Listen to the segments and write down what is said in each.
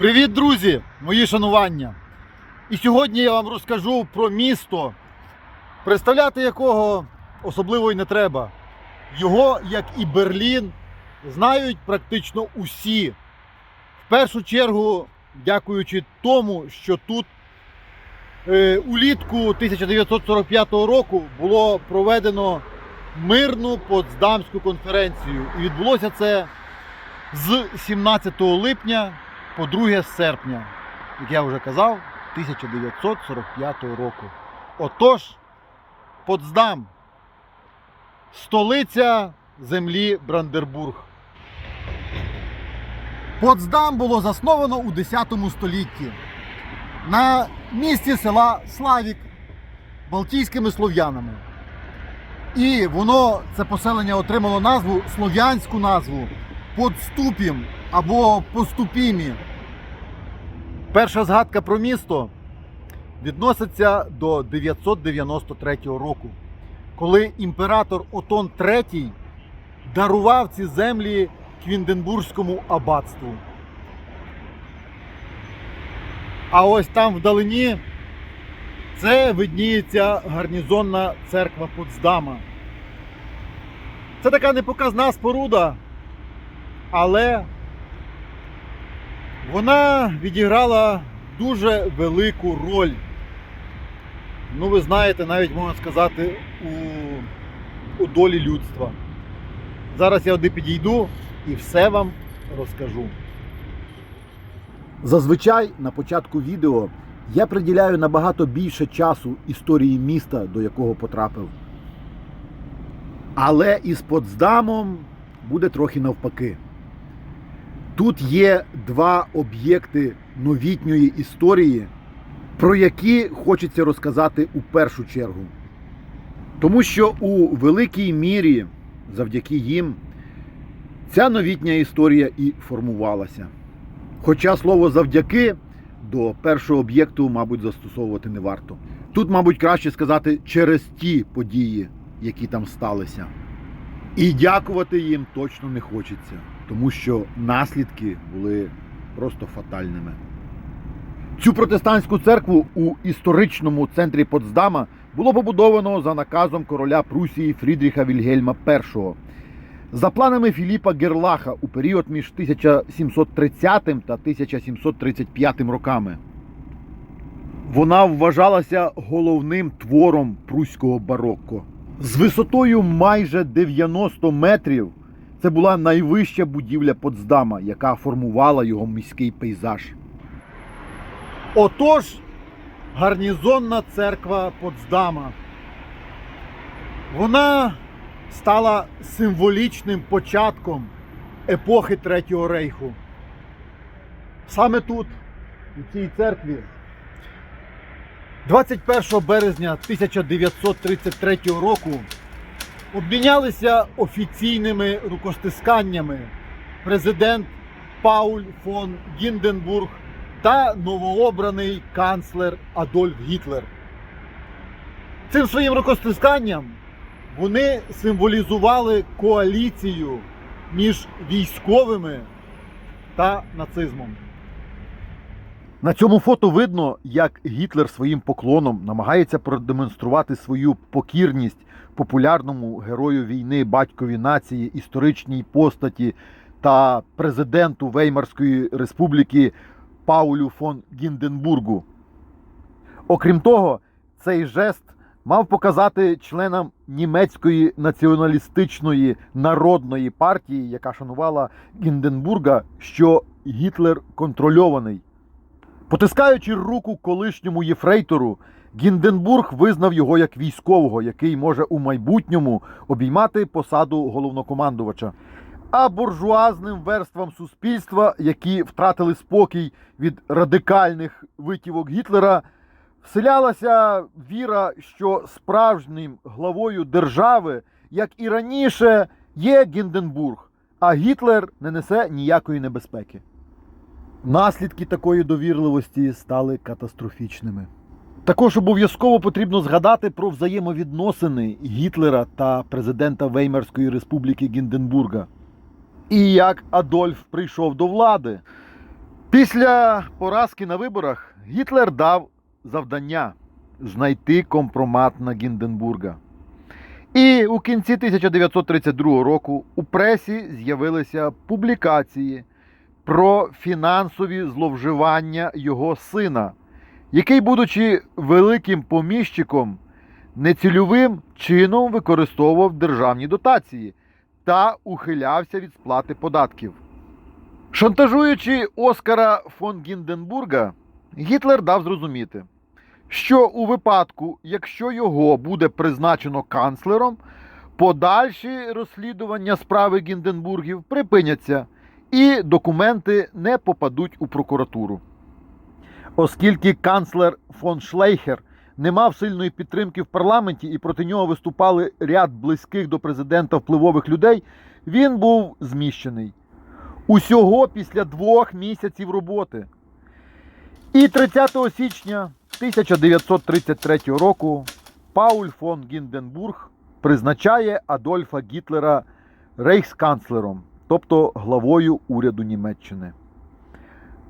Привіт, друзі! Мої шанування! І сьогодні я вам розкажу про місто, представляти якого особливо й не треба. Його, як і Берлін, знають практично усі. В першу чергу, дякуючи тому, що тут е, улітку 1945 року було проведено мирну Потсдамську конференцію. І відбулося це з 17 липня по 2 серпня, як я вже казав, 1945 року. Отож, Потсдам, столиця землі Брандербург. Потсдам було засновано у 10 столітті на місці села Славік балтійськими слов'янами. І воно, це поселення отримало назву, слов'янську назву Подступім або Поступімі. Перша згадка про місто відноситься до 993 року, коли імператор Отон III дарував ці землі Квінденбурзькому аббатству. А ось там вдалині це видніється гарнізонна церква Потсдама. Це така непоказна споруда, але вона відіграла дуже велику роль. Ну, ви знаєте, навіть можна сказати, у, у долі людства. Зараз я туди підійду і все вам розкажу. Зазвичай на початку відео я приділяю набагато більше часу історії міста, до якого потрапив. Але із Потсдамом буде трохи навпаки. Тут є два об'єкти новітньої історії, про які хочеться розказати у першу чергу. Тому що у великій мірі, завдяки їм, ця новітня історія і формувалася. Хоча слово завдяки до першого об'єкту, мабуть, застосовувати не варто. Тут, мабуть, краще сказати через ті події, які там сталися. І дякувати їм точно не хочеться, тому що наслідки були просто фатальними. Цю протестантську церкву у історичному центрі Потсдама було побудовано за наказом короля Прусії Фрідріха Вільгельма І. За планами Філіпа Герлаха у період між 1730 та 1735 роками. Вона вважалася головним твором пруського барокко. З висотою майже 90 метрів це була найвища будівля Потсдама, яка формувала його міський пейзаж. Отож, гарнізонна церква Потсдама. Вона стала символічним початком епохи Третього рейху. Саме тут, у цій церкві, 21 березня 1933 року обмінялися офіційними рукостисканнями президент Пауль фон Гінденбург та новообраний канцлер Адольф Гітлер. Цим своїм рукостисканням вони символізували коаліцію між військовими та нацизмом. На цьому фото видно, як Гітлер своїм поклоном намагається продемонструвати свою покірність популярному герою війни, батькові нації, історичній постаті та президенту Веймарської республіки Паулю фон Гінденбургу. Окрім того, цей жест мав показати членам німецької націоналістичної народної партії, яка шанувала Гінденбурга, що Гітлер контрольований. Потискаючи руку колишньому єфрейтору, Гінденбург визнав його як військового, який може у майбутньому обіймати посаду головнокомандувача. А буржуазним верствам суспільства, які втратили спокій від радикальних витівок Гітлера, вселялася віра, що справжнім главою держави, як і раніше, є Гінденбург, а Гітлер не несе ніякої небезпеки. Наслідки такої довірливості стали катастрофічними. Також обов'язково потрібно згадати про взаємовідносини Гітлера та президента Веймарської республіки Гінденбурга. І як Адольф прийшов до влади. Після поразки на виборах Гітлер дав завдання знайти компромат на Гінденбурга. І у кінці 1932 року у пресі з'явилися публікації про фінансові зловживання його сина, який, будучи великим поміщиком, нецільовим чином використовував державні дотації та ухилявся від сплати податків. Шантажуючи Оскара фон Гінденбурга, Гітлер дав зрозуміти, що у випадку, якщо його буде призначено канцлером, подальші розслідування справи Гінденбургів припиняться і документи не попадуть у прокуратуру. Оскільки канцлер фон Шлейхер не мав сильної підтримки в парламенті і проти нього виступали ряд близьких до президента впливових людей, він був зміщений. Усього після двох місяців роботи. І 30 січня 1933 року Пауль фон Гінденбург призначає Адольфа Гітлера рейхсканцлером, тобто главою уряду Німеччини.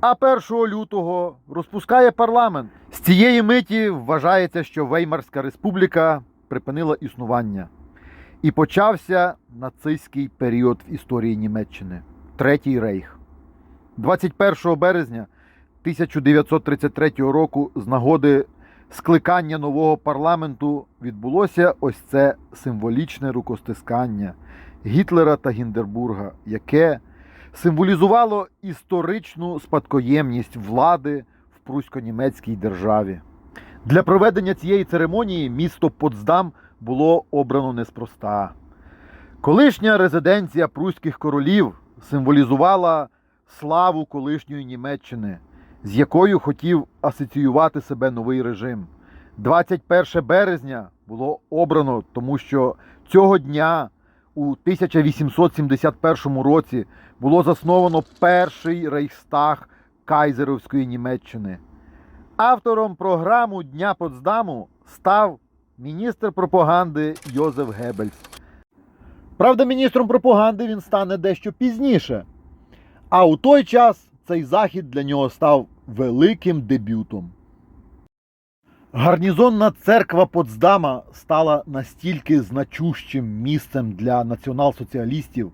А 1 лютого розпускає парламент. З цієї миті вважається, що Веймарська республіка припинила існування. І почався нацистський період в історії Німеччини Третій рейх. 21 березня 1933 року з нагоди скликання нового парламенту відбулося ось це символічне рукостискання Гітлера та Гіндербурга, яке символізувало історичну спадкоємність влади в прусько-німецькій державі. Для проведення цієї церемонії місто Потсдам було обрано неспроста. Колишня резиденція пруських королів символізувала славу колишньої Німеччини, з якою хотів асоціювати себе новий режим. 21 березня було обрано, тому що цього дня у 1871 році було засновано перший рейхстаг Кайзеровської Німеччини. Автором програму Дня Потсдаму став міністр пропаганди Йозеф Геббельс. Правда, міністром пропаганди він стане дещо пізніше. А у той час цей захід для нього став великим дебютом. Гарнізонна церква Потсдама стала настільки значущим місцем для націонал-соціалістів,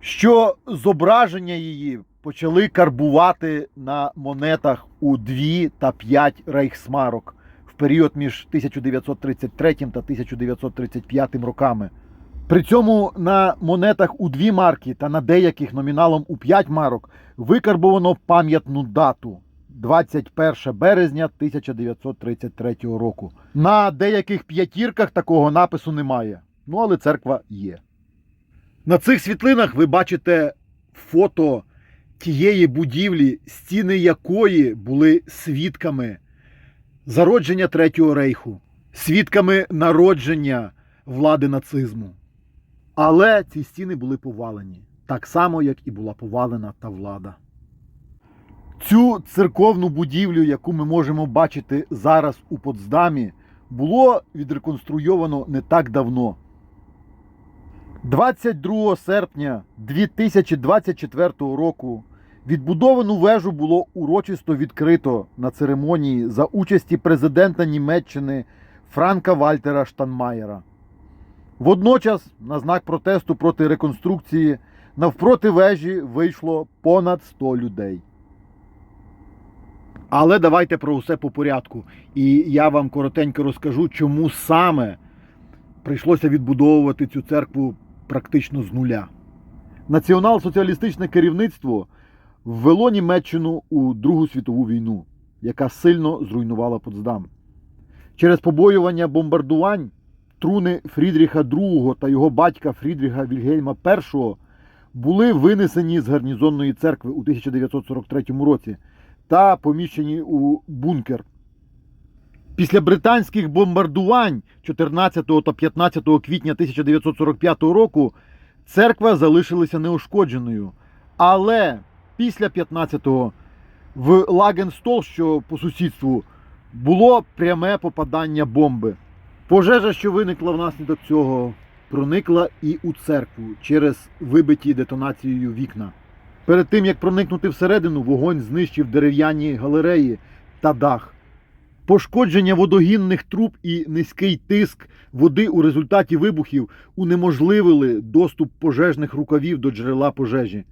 що зображення її почали карбувати на монетах у 2 та 5 рейхсмарок в період між 1933 та 1935 роками. При цьому на монетах у 2 марки та на деяких номіналом у 5 марок викарбовано пам'ятну дату 21 березня 1933 року. На деяких п'ятірках такого напису немає. Ну, але церква є. На цих світлинах ви бачите фото тієї будівлі, стіни якої були свідками зародження Третього рейху, свідками народження влади нацизму. Але ці стіни були повалені, так само, як і була повалена та влада. Цю церковну будівлю, яку ми можемо бачити зараз у Потсдамі, було відреконструйовано не так давно. 22 серпня 2024 року відбудовану вежу було урочисто відкрито на церемонії за участі президента Німеччини Франка Вальтера Штанмаєра. Водночас, на знак протесту проти реконструкції, навпроти вежі вийшло понад 100 людей. Але давайте про усе по порядку. І я вам коротенько розкажу, чому саме прийшлося відбудовувати цю церкву практично з нуля. Націонал-соціалістичне керівництво ввело Німеччину у Другу світову війну, яка сильно зруйнувала Потсдам. Через побоювання бомбардувань труни Фрідріха II та його батька Фрідріха Вільгельма І були винесені з гарнізонної церкви у 1943 році та поміщені у бункер. Після британських бомбардувань 14 та 15 квітня 1945 року церква залишилася неушкодженою. Але після 15-го в Лагенстол, що по сусідству, було пряме попадання бомби. Пожежа, що виникла внаслідок цього, проникла і у церкву через вибиті детонацією вікна. Перед тим як проникнути всередину, вогонь знищив дерев'яні галереї та дах. Пошкодження водогінних труб і низький тиск води у результаті вибухів унеможливили доступ пожежних рукавів до джерела пожежі.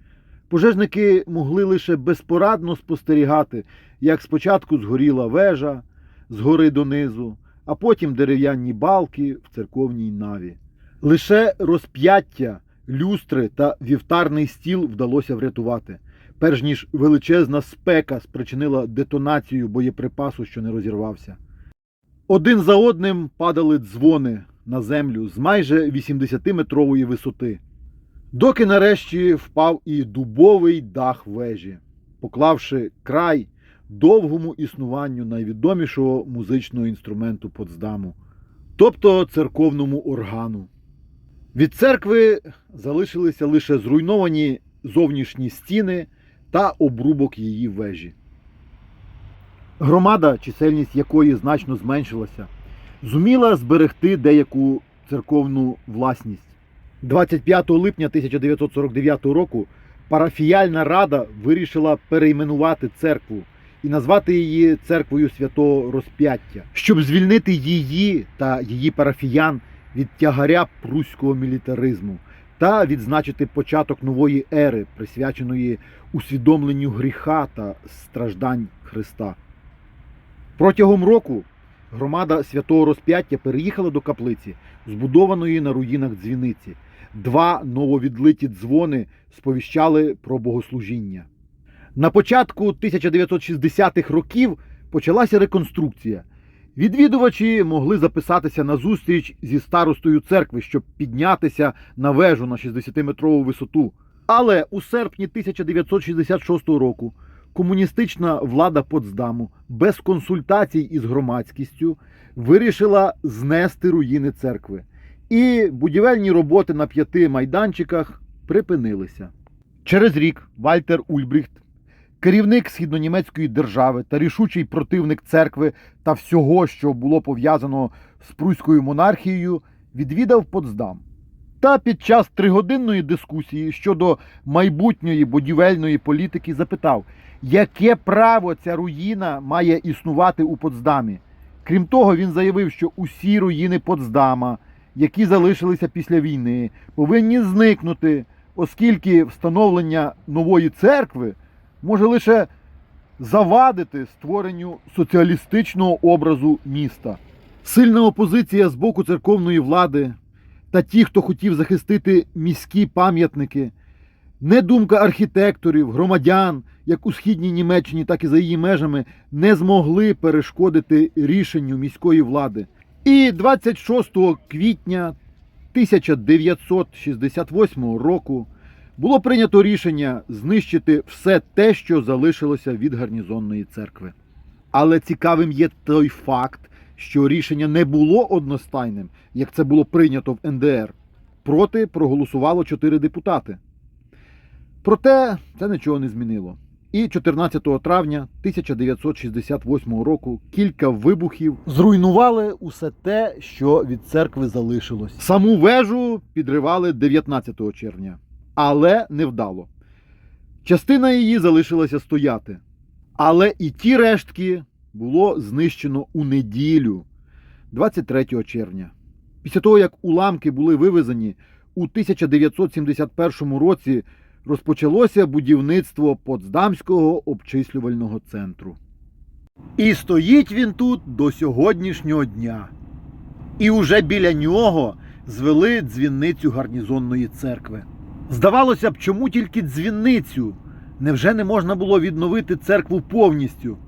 Пожежники могли лише безпорадно спостерігати, як спочатку згоріла вежа з гори донизу, а потім дерев'яні балки в церковній наві. Лише розп'яття, люстри та вівтарний стіл вдалося врятувати, перш ніж величезна спека спричинила детонацію боєприпасу, що не розірвався. Один за одним падали дзвони на землю з майже 80-метрової висоти. Доки нарешті впав і дубовий дах вежі, поклавши край довгому існуванню найвідомішого музичного інструменту Потсдаму, тобто церковному органу. Від церкви залишилися лише зруйновані зовнішні стіни та обрубок її вежі. Громада, чисельність якої значно зменшилася, зуміла зберегти деяку церковну власність. 25 липня 1949 року парафіяльна рада вирішила перейменувати церкву і назвати її церквою святого розп'яття, щоб звільнити її та її парафіян від тягаря пруського мілітаризму та відзначити початок нової ери, присвяченої усвідомленню гріха та страждань Христа. Протягом року громада святого розп'яття переїхала до каплиці, збудованої на руїнах дзвіниці. Два нововідлиті дзвони сповіщали про богослужіння. На початку 1960-х років почалася реконструкція. Відвідувачі могли записатися на зустріч зі старостою церкви, щоб піднятися на вежу на 60-метрову висоту. Але у серпні 1966 року комуністична влада Потсдаму без консультацій із громадськістю вирішила знести руїни церкви. І будівельні роботи на п'яти майданчиках припинилися. Через рік Вальтер Ульбріхт, керівник східнонімецької держави та рішучий противник церкви та всього, що було пов'язано з пруською монархією, відвідав Потсдам. Та під час тригодинної дискусії щодо майбутньої будівельної політики запитав, яке право ця руїна має існувати у Потсдамі. Крім того, він заявив, що усі руїни Потсдама, які залишилися після війни, повинні зникнути, оскільки встановлення нової церкви може лише завадити створенню соціалістичного образу міста. Сильна опозиція з боку церковної влади та ті, хто хотів захистити міські пам'ятники, недумка архітекторів, громадян, як у східній Німеччині, так і за її межами, не змогли перешкодити рішенню міської влади. І 26 квітня 1968 року було прийнято рішення знищити все те, що залишилося від гарнізонної церкви. Але цікавим є той факт, що рішення не було одностайним, як це було прийнято в НДР. Проти проголосувало чотири депутати. Проте це нічого не змінило. І 14 травня 1968 року кілька вибухів зруйнували усе те, що від церкви залишилось. Саму вежу підривали 19 червня, але не вдало. Частина її залишилася стояти. Але і ті рештки було знищено у неділю, 23 червня. Після того, як уламки були вивезені, у 1971 році розпочалося будівництво Потсдамського обчислювального центру. І стоїть він тут до сьогоднішнього дня. І уже біля нього звели дзвінницю гарнізонної церкви. Здавалося б, чому тільки дзвінницю? Невже не можна було відновити церкву повністю?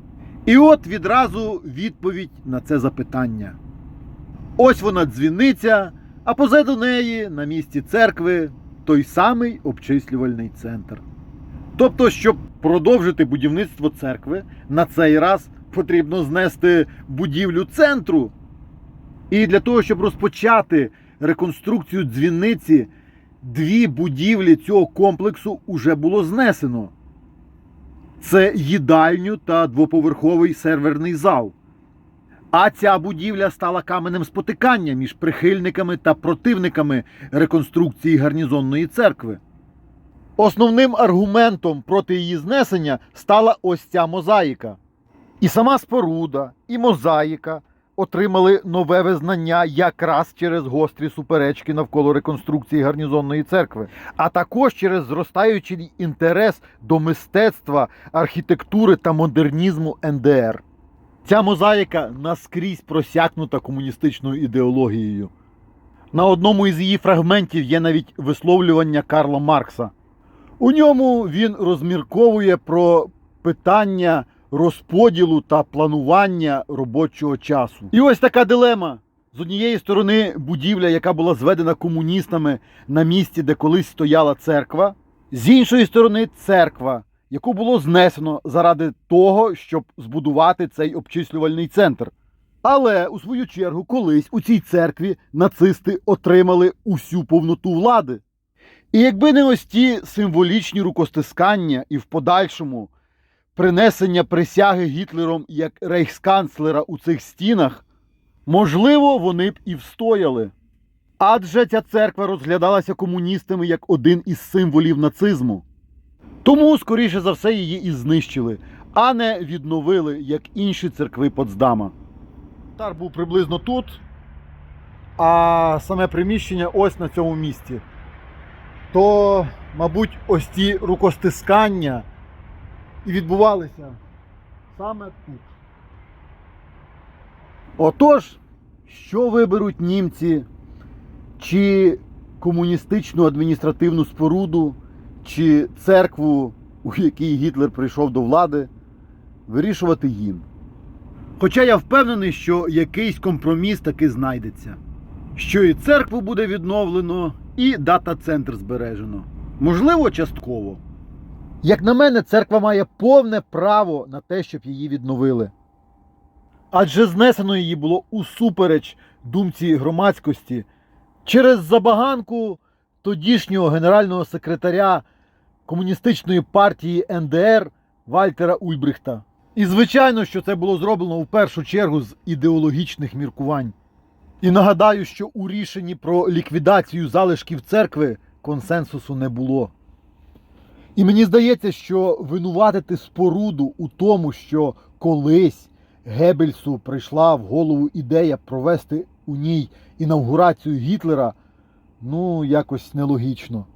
І от відразу відповідь на це запитання. Ось вона дзвіниця, а позаду неї на місці церкви той самий обчислювальний центр. Тобто, щоб продовжити будівництво церкви, на цей раз потрібно знести будівлю центру. І для того, щоб розпочати реконструкцію дзвіниці, дві будівлі цього комплексу вже було знесено. Це їдальню та двоповерховий серверний зал. А ця будівля стала каменем спотикання між прихильниками та противниками реконструкції гарнізонної церкви. Основним аргументом проти її знесення стала ось ця мозаїка. І сама споруда, і мозаїка отримали нове визнання якраз через гострі суперечки навколо реконструкції гарнізонної церкви, а також через зростаючий інтерес до мистецтва, архітектури та модернізму НДР. Ця мозаїка наскрізь просякнута комуністичною ідеологією. На одному із її фрагментів є навіть висловлювання Карла Маркса. У ньому він розмірковує про питання розподілу та планування робочого часу. І ось така дилема. З однієї сторони, будівля, яка була зведена комуністами на місці, де колись стояла церква, з іншої сторони, церква, яку було знесено заради того, щоб збудувати цей обчислювальний центр. Але у свою чергу, колись у цій церкві нацисти отримали усю повноту влади. І якби не ось ті символічні рукостискання і в подальшому принесення присяги Гітлером як рейхсканцлера у цих стінах, можливо, вони б і встояли. Адже ця церква розглядалася комуністами як один із символів нацизму. Тому, скоріше за все, її і знищили, а не відновили, як інші церкви Потсдама. Тар був приблизно тут, а саме приміщення ось на цьому місці. То, мабуть, ось ці рукостискання і відбувалися саме тут. Отож, що виберуть німці, чи комуністичну адміністративну споруду, чи церкву, у якій Гітлер прийшов до влади, вирішувати їм. Хоча я впевнений, що якийсь компроміс таки знайдеться. Що і церкву буде відновлено, і дата-центр збережено. Можливо, частково. Як на мене, церква має повне право на те, щоб її відновили. Адже знесено її було усупереч думці громадськості через забаганку тодішнього генерального секретаря комуністичної партії НДР Вальтера Ульбрихта. І звичайно, що це було зроблено в першу чергу з ідеологічних міркувань. І нагадаю, що у рішенні про ліквідацію залишків церкви консенсусу не було. І мені здається, що винуватити споруду у тому, що колись Геббельсу прийшла в голову ідея провести у ній інавгурацію Гітлера, ну, якось нелогічно.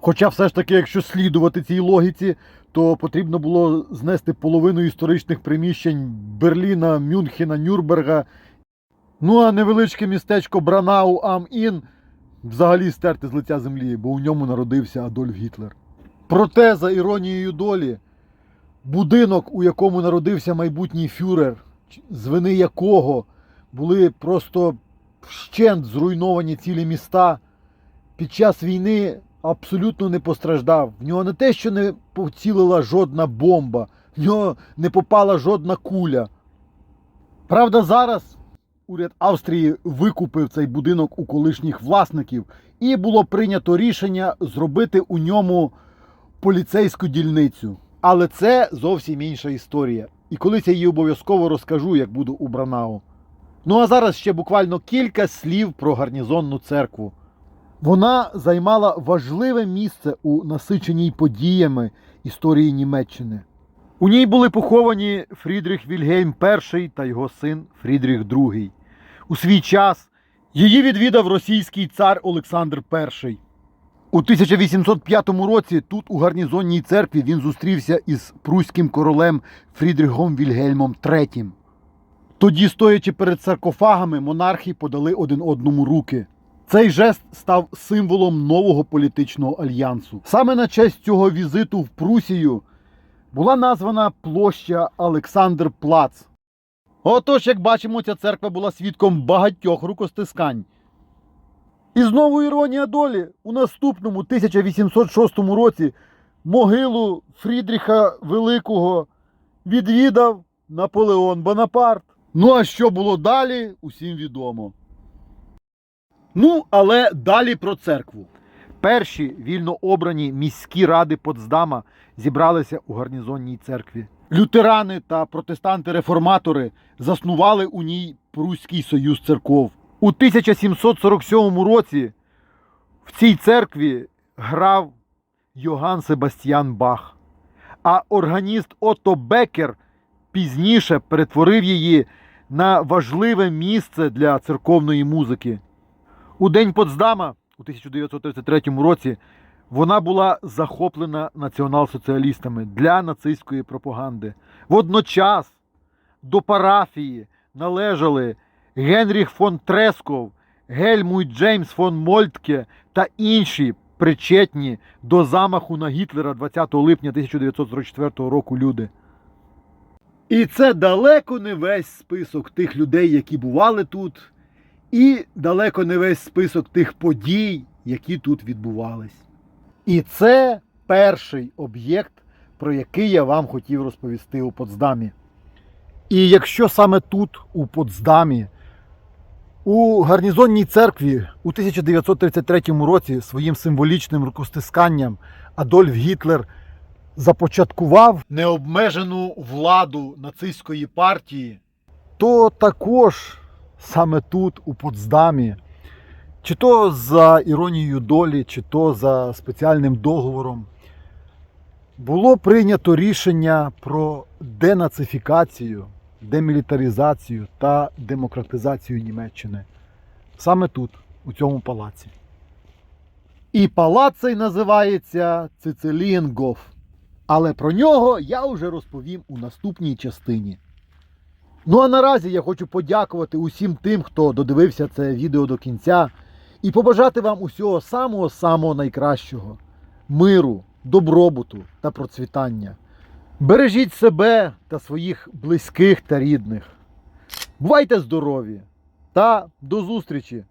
Хоча все ж таки, якщо слідувати цій логіці, то потрібно було знести половину історичних приміщень Берліна, Мюнхена, Нюрнберга. Ну а невеличке містечко Бранау Ам-Ін взагалі стерти з лиця землі, бо у ньому народився Адольф Гітлер. Проте, за іронією долі, будинок, у якому народився майбутній фюрер, ч- з вини якого були просто вщент зруйновані цілі міста, під час війни абсолютно не постраждав. В нього не те, що не поцілила жодна бомба, в нього не попала жодна куля. Правда, зараз уряд Австрії викупив цей будинок у колишніх власників, і було прийнято рішення зробити у ньому поліцейську дільницю. Але це зовсім інша історія. І колись я її обов'язково розкажу, як буду у Бранау. Ну а зараз ще буквально кілька слів про гарнізонну церкву. Вона займала важливе місце у насиченій подіями історії Німеччини. У ній були поховані Фрідріх Вільгельм І та його син Фрідріх II. У свій час її відвідав російський цар Олександр І. У 1805 році тут, у гарнізонній церкві, він зустрівся із пруським королем Фрідрихом Вільгельмом III. Тоді, стоячи перед саркофагами, монархи подали один одному руки. Цей жест став символом нового політичного альянсу. Саме на честь цього візиту в Прусію була названа площа Олександр Плац. Отож, як бачимо, ця церква була свідком багатьох рукостискань. І знову іронія долі. У наступному 1806 році могилу Фрідріха Великого відвідав Наполеон Бонапарт. Ну а що було далі, усім відомо. Ну, але далі про церкву. Перші вільно обрані міські ради Потсдама зібралися у гарнізонній церкві. Лютерани та протестанти-реформатори заснували у ній Пруський союз церков. У 1747 році в цій церкві грав Йоган Себастьян Бах. А органіст Отто Беккер пізніше перетворив її на важливе місце для церковної музики. У День Потсдама у 1933 році вона була захоплена націонал-соціалістами для нацистської пропаганди. Водночас до парафії належали Генріх фон Тресков, Гельмут Джеймс фон Мольтке та інші причетні до замаху на Гітлера 20 липня 1944 року люди. І це далеко не весь список тих людей, які бували тут, і далеко не весь список тих подій, які тут відбувались. І це перший об'єкт, про який я вам хотів розповісти у Потсдамі. І якщо саме тут, у Потсдамі, у гарнізонній церкві у 1933 році своїм символічним рукостисканням Адольф Гітлер започаткував необмежену владу нацистської партії, то також саме тут, у Потсдамі, чи то за іронією долі, чи то за спеціальним договором, було прийнято рішення про денацифікацію, демілітаризацію та демократизацію Німеччини. Саме тут, у цьому палаці. І палац цей називається Цицилієнгоф. Але про нього я вже розповім у наступній частині. Ну а наразі я хочу подякувати усім тим, хто додивився це відео до кінця, і побажати вам усього самого-самого найкращого миру, добробуту та процвітання. Бережіть себе та своїх близьких та рідних. Бувайте здорові та до зустрічі!